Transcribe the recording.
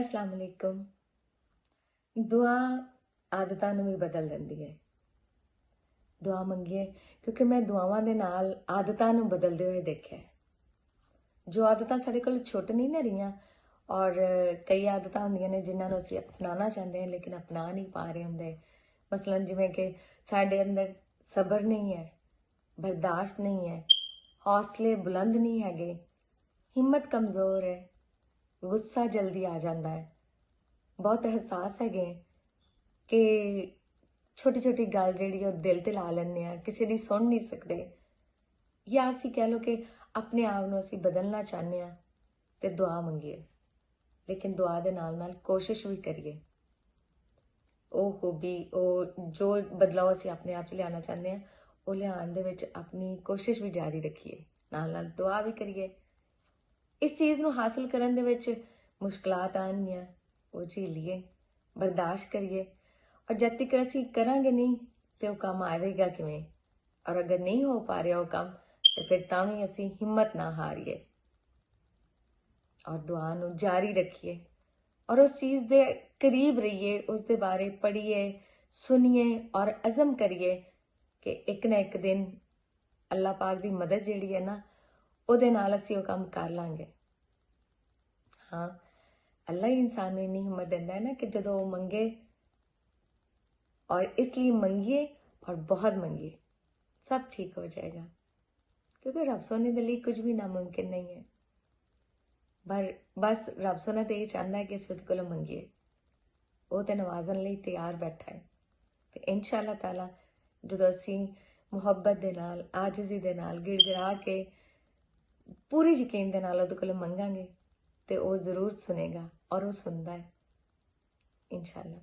ਅਸਲਾਮ ਅਲੈਕੁਮ। ਦੁਆ ਆਦਤਾਂ ਨੂੰ ਵੀ ਬਦਲ ਦਿੰਦੀ ਹੈ। ਦੁਆ ਮੰਗੀਏ, ਕਿਉਂਕਿ ਮੈਂ ਦੁਆਵਾਂ ਦੇ ਨਾਲ ਆਦਤਾਂ ਨੂੰ ਬਦਲਦੇ ਹੋਏ ਦੇਖਿਆ ਜੋ ਆਦਤਾਂ ਸਾਡੇ ਕੋਲ ਛੁੱਟ ਨਹੀਂ ਨਾ ਰਹੀਆਂ, ਔਰ ਕਈ ਆਦਤਾਂ ਹੁੰਦੀਆਂ ਨੇ ਜਿਨ੍ਹਾਂ ਨੂੰ ਅਸੀਂ ਅਪਣਾਉਣਾ ਚਾਹੁੰਦੇ ਹਾਂ, ਲੇਕਿਨ ਅਪਣਾ ਨਹੀਂ ਪਾ ਰਹੇ ਹੁੰਦੇ। ਮਸਲਨ ਜਿਵੇਂ ਕਿ ਸਾਡੇ ਅੰਦਰ ਸਬਰ ਨਹੀਂ ਹੈ, ਬਰਦਾਸ਼ਤ ਨਹੀਂ ਹੈ, ਹੌਸਲੇ ਬੁਲੰਦ ਨਹੀਂ ਹੈਗੇ, ਹਿੰਮਤ ਕਮਜ਼ੋਰ ਹੈ ਗੁੱਸਾ ਜਲਦੀ ਆ ਜਾਂਦਾ ਹੈ। ਬਹੁਤ ਅਹਿਸਾਸ ਹੈਗੇ ਕਿ ਛੋਟੀ ਛੋਟੀ ਗੱਲ ਜਿਹੜੀ ਉਹ ਦਿਲ ਤੇ ਲਾ ਲੈਂਦੇ ਆ ਕਿਸੇ ਦੀ ਸੁਣ ਨਹੀਂ ਸਕਦੇ। ਜਾਂ ਅਸੀਂ ਕਹਿ ਲਓ ਕਿ ਆਪਣੇ ਆਪ ਨੂੰ ਅਸੀਂ ਬਦਲਣਾ ਚਾਹੁੰਦੇ ਆ ਤੇ ਦੁਆ ਮੰਗੀਏ। ਲੇਕਿਨ ਦੁਆ ਦੇ ਨਾਲ ਨਾਲ ਕੋਸ਼ਿਸ਼ ਵੀ ਕਰੀਏ। ਉਹ ਖੂਬੀ ਉਹ ਜੋ ਬਦਲਾਅ ਅਸੀਂ ਆਪਣੇ ਆਪ 'ਚ ਲਿਆਉਣਾ ਚਾਹੁੰਦੇ ਆ ਉਹ ਲਿਆਉਣ ਦੇ ਵਿੱਚ ਆਪਣੀ ਕੋਸ਼ਿਸ਼ ਵੀ ਜਾਰੀ ਰੱਖੀਏ। ਨਾਲ ਨਾਲ ਦੁਆ ਵੀ ਕਰੀਏ। ਇਸ ਚੀਜ਼ ਨੂੰ ਹਾਸਲ ਕਰਨ ਦੇ ਵਿੱਚ ਮੁਸ਼ਕਲਾਂ ਆਉਣਗੀਆਂ, ਉਹ ਝੀਲੀਏ ਬਰਦਾਸ਼ਤ ਕਰੀਏ। ਔਰ ਜਦ ਤੱਕ ਅਸੀਂ ਕਰਾਂਗੇ ਨਹੀਂ, ਤੇ ਉਹ ਕੰਮ ਆਵੇਗਾ ਕਿਵੇਂ? ਔਰ ਅਗਰ ਨਹੀਂ ਹੋ ਪਾ ਰਿਹਾ ਉਹ ਕੰਮ, ਤੇ ਫਿਰ ਤਾਂ ਵੀ ਅਸੀਂ ਹਿੰਮਤ ਨਾ ਹਾਰੀਏ। ਔਰ ਦੁਆ ਨੂੰ ਜਾਰੀ ਰੱਖੀਏ। ਔਰ ਉਸ ਚੀਜ਼ ਦੇ ਕਰੀਬ ਰਹੀਏ, ਉਸ ਦੇ ਬਾਰੇ ਪੜ੍ਹੀਏ ਸੁਣੀਏ ਔਰ ਅਜ਼ਮ ਕਰੀਏ ਕਿ ਇੱਕ ਨਾ ਇੱਕ ਦਿਨ ਅੱਲਾਹ ਪਾਕ ਦੀ ਮਦਦ ਜਿਹੜੀ ਹੈ ਨਾ ਉਹਦੇ ਨਾਲ ਅਸੀਂ ਉਹ ਕੰਮ ਕਰ ਲਾਂਗੇ ਹਾਂ ਅੱਲਾਹ ਹੀ ਇਨਸਾਨ ਨੂੰ ਇੰਨੀ ਹਿੰਮਤ ਦਿੰਦਾ ਹੈ ਨਾ ਕਿ ਜਦੋਂ ਉਹ ਮੰਗੇ और इसलिए मंगिए और बहुत मंगिए सब ठीक हो जाएगा क्योंकि रब सोने के लिए कुछ भी नामुमकिन नहीं है पर बस रब सोना तो ये चाहता है कि इस को मंगिए ਉਹ ਤੇ ਨਵਾਜ਼ਣ ਲਈ ਤਿਆਰ ਬੈਠਾ ਹੈ ਤੇ ਇਨਸ਼ਾਅੱਲਾ ਤਾਲਾ ਜਦੋਂ ਅਸੀਂ ਮੁਹੱਬਤ ਦੇ ਨਾਲ ਆਜਜ਼ੀ ਦੇ ਨਾਲ ਗਿੜਗੜਾ ਕੇ ਪੂਰੀ ਯਕੀਨ ਦੇ ਨਾਲ ਉਹਦੇ ਕੋਲੋਂ ਮੰਗਾਂਗੇ ਤੇ ਉਹ ਜ਼ਰੂਰ ਸੁਨੇਗਾ ਔਰ ਉਹ ਸੁਣਦਾ ਹੈ। ਇਨਸ਼ਾਅੱਲਾ।